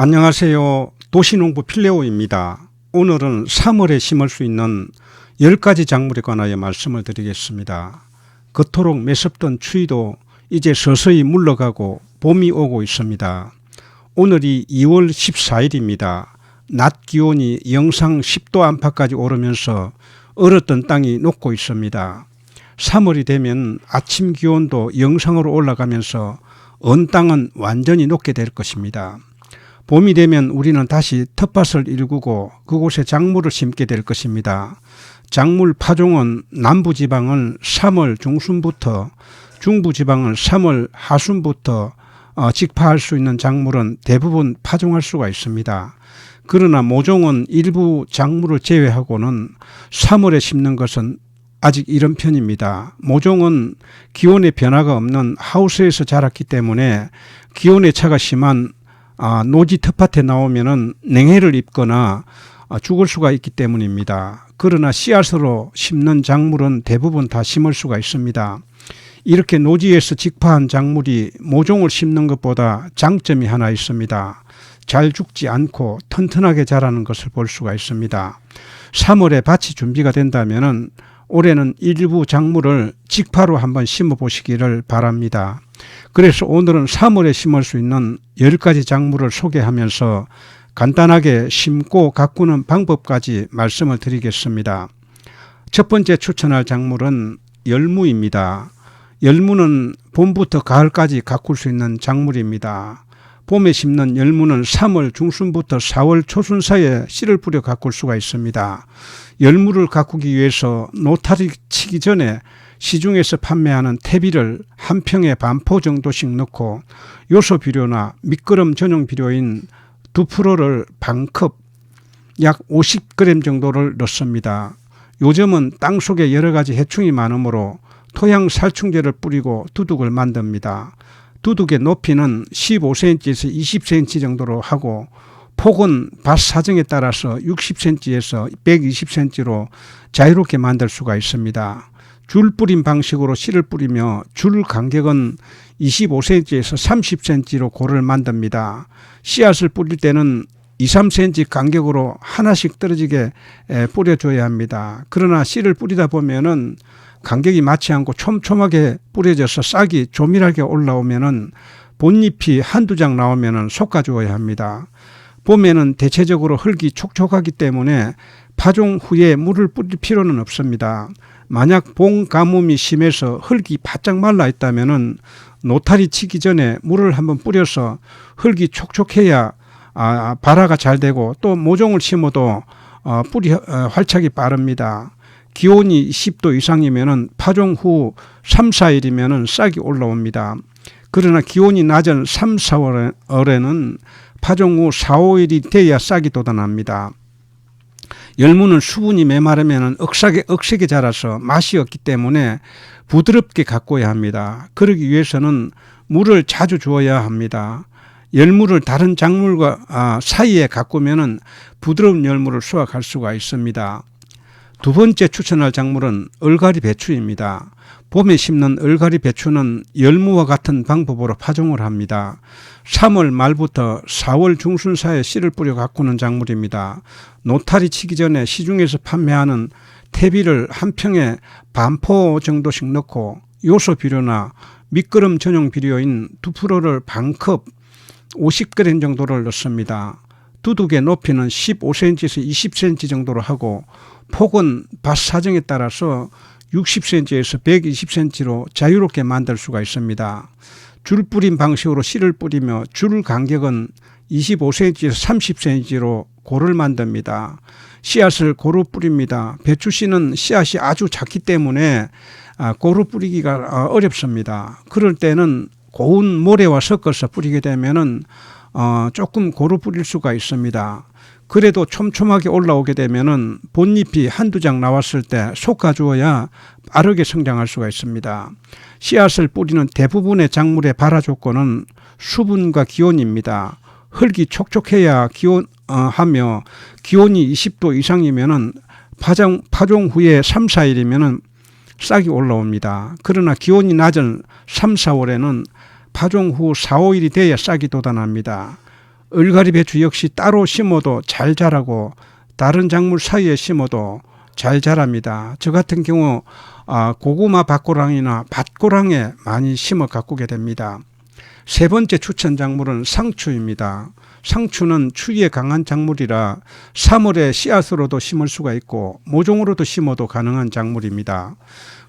안녕하세요. 도시농부 필레오입니다. 오늘은 3월에 심을 수 있는 10가지 작물에 관하여 말씀을 드리겠습니다. 그토록 매섭던 추위도 이제 서서히 물러가고 봄이 오고 있습니다. 오늘이 2월 14일입니다. 낮 기온이 영상 10도 안팎까지 오르면서 얼었던 땅이 녹고 있습니다. 3월이 되면 아침 기온도 영상으로 올라가면서 언 땅은 완전히 녹게 될 것입니다. 봄이 되면 우리는 다시 텃밭을 일구고 그곳에 작물을 심게 될 것입니다. 작물 파종은 남부지방은 3월 중순부터 중부지방은 3월 하순부터 어, 직파할 수 있는 작물은 대부분 파종할 수가 있습니다. 그러나 모종은 일부 작물을 제외하고는 3월에 심는 것은 아직 이런 편입니다. 모종은 기온의 변화가 없는 하우스에서 자랐기 때문에 기온의 차가 심한 아, 노지 텃밭에 나오면은 냉해를 입거나 아, 죽을 수가 있기 때문입니다. 그러나 씨앗으로 심는 작물은 대부분 다 심을 수가 있습니다. 이렇게 노지에서 직파한 작물이 모종을 심는 것보다 장점이 하나 있습니다. 잘 죽지 않고 튼튼하게 자라는 것을 볼 수가 있습니다. 3월에 밭이 준비가 된다면은 올해는 일부 작물을 직파로 한번 심어 보시기를 바랍니다. 그래서 오늘은 3월에 심을 수 있는 10가지 작물을 소개하면서 간단하게 심고 가꾸는 방법까지 말씀을 드리겠습니다. 첫 번째 추천할 작물은 열무입니다. 열무는 봄부터 가을까지 가꿀 수 있는 작물입니다. 봄에 심는 열무는 3월 중순부터 4월 초순 사이에 씨를 뿌려 가꿀 수가 있습니다. 열무를 가꾸기 위해서 노타리 치기 전에 시중에서 판매하는 태비를 한 평에 반포 정도씩 넣고 요소 비료나 미끄럼 전용 비료인 두 프로를 반컵 약 50g 정도를 넣습니다. 요즘은 땅 속에 여러 가지 해충이 많으므로 토양 살충제를 뿌리고 두둑을 만듭니다. 두둑의 높이는 15cm에서 20cm 정도로 하고 폭은 밭 사정에 따라서 60cm에서 120cm로 자유롭게 만들 수가 있습니다. 줄 뿌린 방식으로 씨를 뿌리며 줄 간격은 25cm에서 30cm로 고를 만듭니다. 씨앗을 뿌릴 때는 2, 3cm 간격으로 하나씩 떨어지게 뿌려줘야 합니다. 그러나 씨를 뿌리다 보면은 간격이 맞지 않고 촘촘하게 뿌려져서 싹이 조밀하게 올라오면은 본잎이 한두 장 나오면은 솎아 주어야 합니다. 봄에는 대체적으로 흙이 촉촉하기 때문에 파종 후에 물을 뿌릴 필요는 없습니다. 만약 봉 가뭄이 심해서 흙이 바짝 말라 있다면은 노타리 치기 전에 물을 한번 뿌려서 흙이 촉촉해야 아, 발화가 잘 되고 또 모종을 심어도 어, 뿌리 어, 활착이 빠릅니다. 기온이 10도 이상이면은 파종 후 3, 4일이면은 싹이 올라옵니다. 그러나 기온이 낮은 3, 4월에는 파종 후 4, 5일이 돼야 싹이 돋아납니다. 열무는 수분이 메마르면 억세게 자라서 맛이 없기 때문에 부드럽게 가꿔야 합니다. 그러기 위해서는 물을 자주 주어야 합니다. 열무를 다른 작물과 아, 사이에 가꾸면 부드러운 열무를 수확할 수가 있습니다. 두 번째 추천할 작물은 얼갈이 배추입니다. 봄에 심는 얼갈이 배추는 열무와 같은 방법으로 파종을 합니다. 3월 말부터 4월 중순 사이에 씨를 뿌려 가꾸는 작물입니다. 노타리 치기 전에 시중에서 판매하는 태비를 한 평에 반포 정도씩 넣고 요소 비료나 미끄럼 전용 비료인 두프로를 반컵 50g 정도를 넣습니다. 두둑의 높이는 15cm에서 20cm 정도로 하고 폭은 밭 사정에 따라서 60cm에서 120cm로 자유롭게 만들 수가 있습니다. 줄 뿌린 방식으로 씨를 뿌리며 줄 간격은 25cm에서 30cm로 고를 만듭니다. 씨앗을 고루 뿌립니다. 배추 씨는 씨앗이 아주 작기 때문에 아, 고루 뿌리기가 어, 어렵습니다. 그럴 때는 고운 모래와 섞어서 뿌리게 되면은 어, 조금 고루 뿌릴 수가 있습니다. 그래도 촘촘하게 올라오게 되면은 본잎이 한두 장 나왔을 때 솎아 주어야 빠르게 성장할 수가 있습니다. 씨앗을 뿌리는 대부분의 작물의 발화 조건은 수분과 기온입니다. 흙이 촉촉해야 기온 어, 하며 기온이 20도 이상이면은 파종 파종 후에 3, 4일이면은 싹이 올라옵니다. 그러나 기온이 낮은 3, 4월에는 파종 후 4, 5일이 돼야 싹이 돋아납니다. 얼갈이 배추 역시 따로 심어도 잘 자라고 다른 작물 사이에 심어도 잘 자랍니다. 저 같은 경우 아, 고구마 밭고랑이나 밭고랑에 많이 심어 가꾸게 됩니다. 세 번째 추천 작물은 상추입니다. 상추는 추위에 강한 작물이라 3월에 씨앗으로도 심을 수가 있고 모종으로도 심어도 가능한 작물입니다.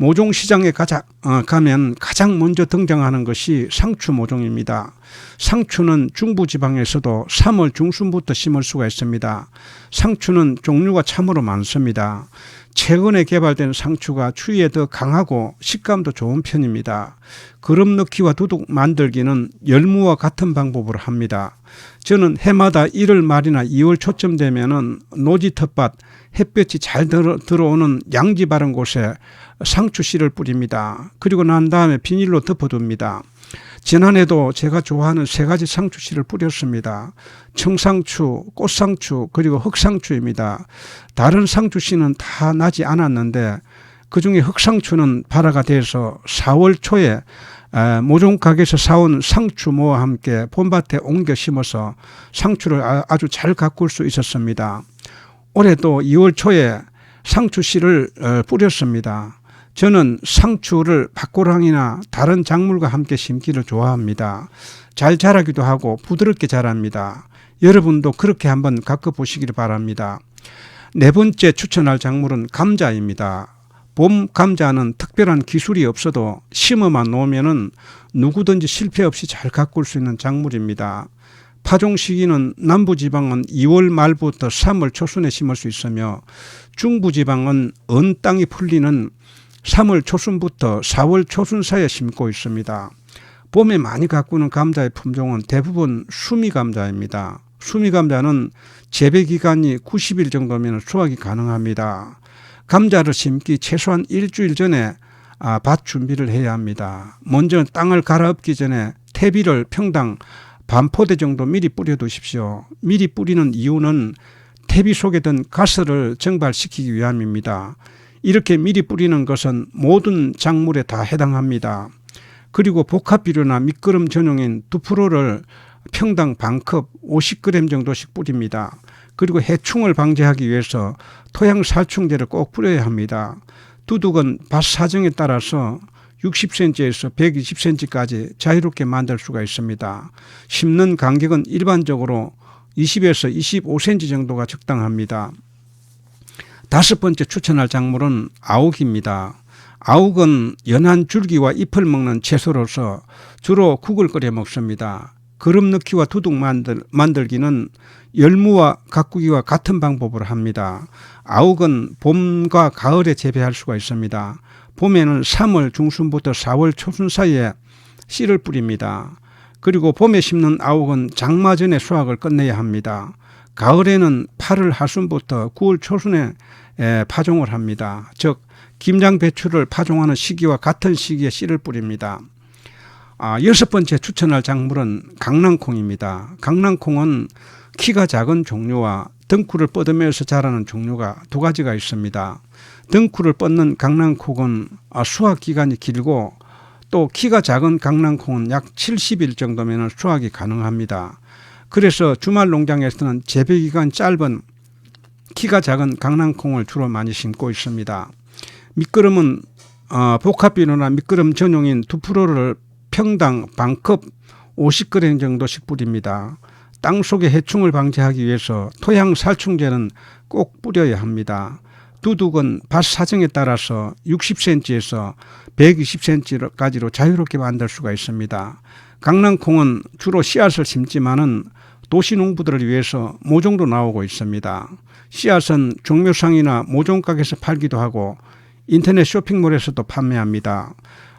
모종 시장에 가자, 어, 가면 가장 먼저 등장하는 것이 상추 모종입니다. 상추는 중부지방에서도 3월 중순부터 심을 수가 있습니다. 상추는 종류가 참으로 많습니다. 최근에 개발된 상추가 추위에 더 강하고 식감도 좋은 편입니다. 그릇 넣기와 두둑 만들기는 열무와 같은 방법으로 합니다. 저는 해마다 1월 말이나 2월 초쯤 되면은 노지 텃밭 햇볕이 잘 들어, 들어오는 양지 바른 곳에 상추 씨를 뿌립니다. 그리고 난 다음에 비닐로 덮어둡니다. 지난해도 제가 좋아하는 세 가지 상추 씨를 뿌렸습니다. 청상추, 꽃상추, 그리고 흑상추입니다. 다른 상추 씨는 다 나지 않았는데 그 중에 흑상추는 발화가 돼서 4월 초에 모종 가게에서 사온 상추모와 함께 봄밭에 옮겨 심어서 상추를 아, 아주 잘 가꿀 수 있었습니다. 올해도 2월 초에 상추 씨를 어, 뿌렸습니다. 저는 상추를 밭고랑이나 다른 작물과 함께 심기를 좋아합니다. 잘 자라기도 하고 부드럽게 자랍니다. 여러분도 그렇게 한번 가꿔 보시기를 바랍니다. 네 번째 추천할 작물은 감자입니다. 봄 감자는 특별한 기술이 없어도 심어만 놓으면은 누구든지 실패 없이 잘 가꿀 수 있는 작물입니다. 파종 시기는 남부지방은 2월 말부터 3월 초순에 심을 수 있으며 중부지방은 언 땅이 풀리는 3월 초순부터 4월 초순 사이에 심고 있습니다. 봄에 많이 가꾸는 감자의 품종은 대부분 수미 감자입니다. 수미 감자는 재배 기간이 90일 정도면 수확이 가능합니다. 감자를 심기 최소한 일주일 전에 아, 밭 준비를 해야 합니다. 먼저 땅을 갈아엎기 전에 퇴비를 평당 반포대 정도 미리 뿌려 두십시오. 미리 뿌리는 이유는 퇴비 속에 든 가스를 증발시키기 위함입니다. 이렇게 미리 뿌리는 것은 모든 작물에 다 해당합니다. 그리고 복합비료나 미끄럼 전용인 두프로를 평당 반컵 50g 정도씩 뿌립니다. 그리고 해충을 방지하기 위해서 토양 살충제를 꼭 뿌려야 합니다. 두둑은 밭 사정에 따라서 60cm에서 120cm까지 자유롭게 만들 수가 있습니다. 심는 간격은 일반적으로 20에서 25cm 정도가 적당합니다. 다섯 번째 추천할 작물은 아욱입니다. 아욱은 연한 줄기와 잎을 먹는 채소로서 주로 국을 끓여 먹습니다. 그릇 넣기와 두둑 만들, 만들기는 열무와 가꾸기와 같은 방법으로 합니다. 아욱은 봄과 가을에 재배할 수가 있습니다. 봄에는 3월 중순부터 4월 초순 사이에 씨를 뿌립니다. 그리고 봄에 심는 아욱은 장마 전에 수확을 끝내야 합니다. 가을에는 8월 하순부터 9월 초순에 파종을 합니다. 즉 김장 배추를 파종하는 시기와 같은 시기에 씨를 뿌립니다. 아, 여섯 번째 추천할 작물은 강낭콩입니다. 강낭콩은 키가 작은 종류와 덩쿨을 뻗으면서 자라는 종류가 두 가지가 있습니다. 덩쿨을 뻗는 강낭콩은 아, 수확 기간이 길고 또 키가 작은 강낭콩은 약 70일 정도면 수확이 가능합니다. 그래서 주말 농장에서는 재배 기간 짧은 키가 작은 강낭콩을 주로 많이 심고 있습니다. 미끄럼은 어, 복합비료나 미끄럼 전용인 두프로를 평당 반컵 50g 정도씩 뿌립니다. 땅 속의 해충을 방지하기 위해서 토양 살충제는 꼭 뿌려야 합니다. 두둑은 밭 사정에 따라서 60cm에서 120cm까지로 자유롭게 만들 수가 있습니다. 강낭콩은 주로 씨앗을 심지만은 도시 농부들을 위해서 모종도 나오고 있습니다. 씨앗은 종묘상이나 모종가게에서 팔기도 하고 인터넷 쇼핑몰에서도 판매합니다.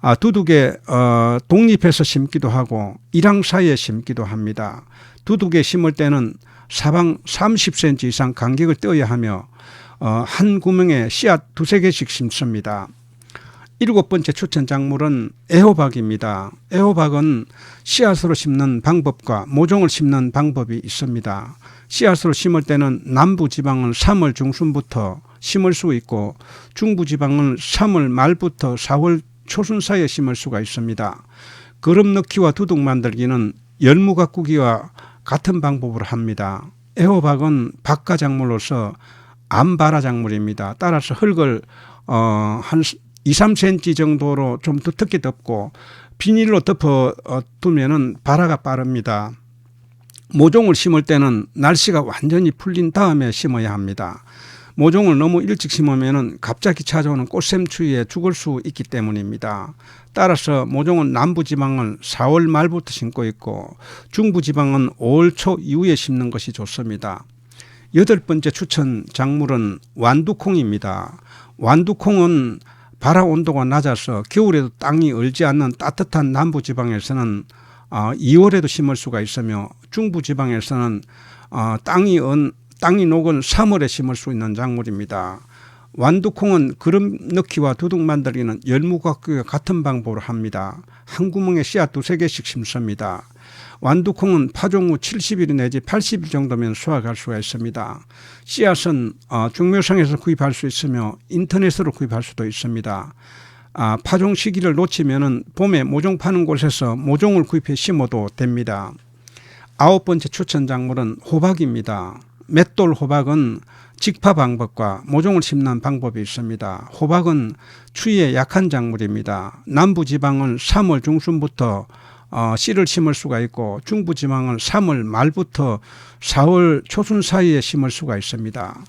아, 두둑에 어, 독립해서 심기도 하고 일항 사이에 심기도 합니다. 두둑에 심을 때는 사방 30cm 이상 간격을 떼어야 하며 어, 한 구멍에 씨앗 두세 개씩 심습니다. 일곱 번째 추천 작물은 애호박입니다. 애호박은 씨앗으로 심는 방법과 모종을 심는 방법이 있습니다. 씨앗으로 심을 때는 남부 지방은 3월 중순부터 심을 수 있고 중부 지방은 3월 말부터 4월 초순 사이에 심을 수가 있습니다. 그릇 넣기와 두둑 만들기는 열무 가꾸기와 같은 방법으로 합니다. 애호박은 박가 작물로서 암바라 작물입니다. 따라서 흙을 어, 한 2, 3cm 정도로 좀 두텁게 덮고 비닐로 덮어 어, 두면은 발화가 빠릅니다. 모종을 심을 때는 날씨가 완전히 풀린 다음에 심어야 합니다. 모종을 너무 일찍 심으면 갑자기 찾아오는 꽃샘 추위에 죽을 수 있기 때문입니다. 따라서 모종은 남부지방은 4월 말부터 심고 있고 중부지방은 5월 초 이후에 심는 것이 좋습니다. 여덟 번째 추천 작물은 완두콩입니다. 완두콩은 발화 온도가 낮아서 겨울에도 땅이 얼지 않는 따뜻한 남부 지방에서는 어, 2월에도 심을 수가 있으며 중부 지방에서는 어, 땅이 언, 땅이 녹은 3월에 심을 수 있는 작물입니다. 완두콩은 그름 넣기와 두둑 만들기는 열무각과 같은 방법으로 합니다. 한 구멍에 씨앗 두세 개씩 심습니다. 완두콩은 파종 후 70일 내지 80일 정도면 수확할 수가 있습니다. 씨앗은 어, 중묘상에서 구입할 수 있으며 인터넷으로 구입할 수도 있습니다. 아, 파종 시기를 놓치면은 봄에 모종 파는 곳에서 모종을 구입해 심어도 됩니다. 아홉 번째 추천 작물은 호박입니다. 맷돌 호박은 직파 방법과 모종을 심는 방법이 있습니다. 호박은 추위에 약한 작물입니다. 남부 지방은 3월 중순부터 어, 씨를 심을 수가 있고 중부 지방은 3월 말부터 4월 초순 사이에 심을 수가 있습니다.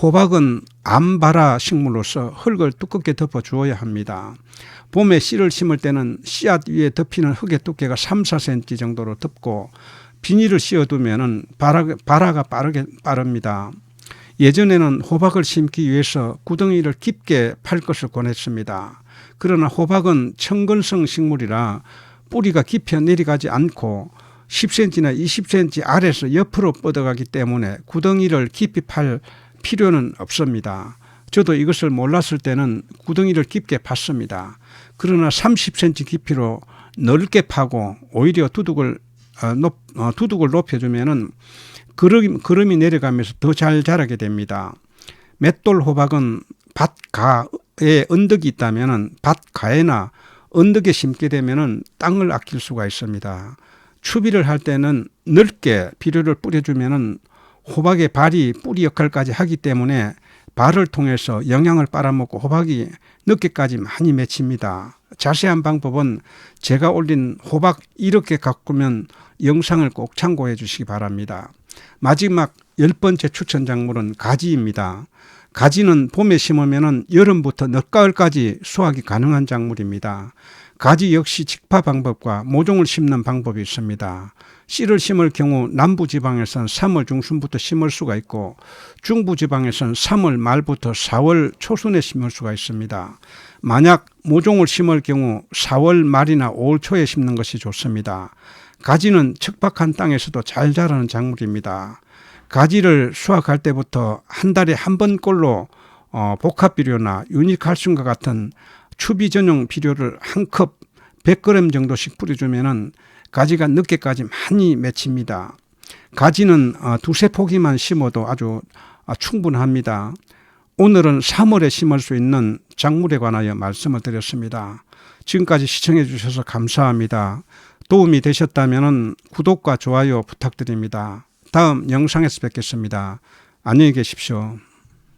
호박은 암바라 식물로서 흙을 두껍게 덮어 주어야 합니다. 봄에 씨를 심을 때는 씨앗 위에 덮이는 흙의 두께가 3, 4cm 정도로 덮고 비닐을 씌워두면은 발화, 발화가 빠르게 빠릅니다. 예전에는 호박을 심기 위해서 구덩이를 깊게 팔 것을 권했습니다. 그러나 호박은 청근성 식물이라 뿌리가 깊이 내려가지 않고 10cm나 20cm 아래에서 옆으로 뻗어가기 때문에 구덩이를 깊이 팔 필요는 없습니다. 저도 이것을 몰랐을 때는 구덩이를 깊게 팠습니다. 그러나 30cm 깊이로 넓게 파고 오히려 두둑을 어, 높, 어, 두둑을 높여주면은 그름, 그름이 내려가면서 더 잘 자라게 됩니다. 맷돌 호박은 밭가에 언덕이 있다면은 밭가에나 언덕에 심게 되면은 땅을 아낄 수가 있습니다. 추비를 할 때는 넓게 비료를 뿌려주면은 호박의 발이 뿌리 역할까지 하기 때문에 발을 통해서 영양을 빨아먹고 호박이 늦게까지 많이 맺힙니다. 자세한 방법은 제가 올린 호박 이렇게 가꾸면 영상을 꼭 참고해 주시기 바랍니다. 마지막 열 번째 추천 작물은 가지입니다. 가지는 봄에 심으면 여름부터 늦가을까지 수확이 가능한 작물입니다. 가지 역시 직파 방법과 모종을 심는 방법이 있습니다. 씨를 심을 경우 남부 지방에서는 3월 중순부터 심을 수가 있고 중부 지방에서는 3월 말부터 4월 초순에 심을 수가 있습니다. 만약 모종을 심을 경우 4월 말이나 5월 초에 심는 것이 좋습니다. 가지는 척박한 땅에서도 잘 자라는 작물입니다. 가지를 수확할 때부터 한 달에 한 번꼴로 어, 복합 비료나 유니칼슘과 같은 추비 전용 비료를 한 컵 100g 정도씩 뿌려주면은 가지가 늦게까지 많이 맺힙니다. 가지는 어, 두세 포기만 심어도 아주 어, 충분합니다. 오늘은 3월에 심을 수 있는 작물에 관하여 말씀을 드렸습니다. 지금까지 시청해 주셔서 감사합니다. 도움이 되셨다면 구독과 좋아요 부탁드립니다. 다음 영상에서 뵙겠습니다. 안녕히 계십시오.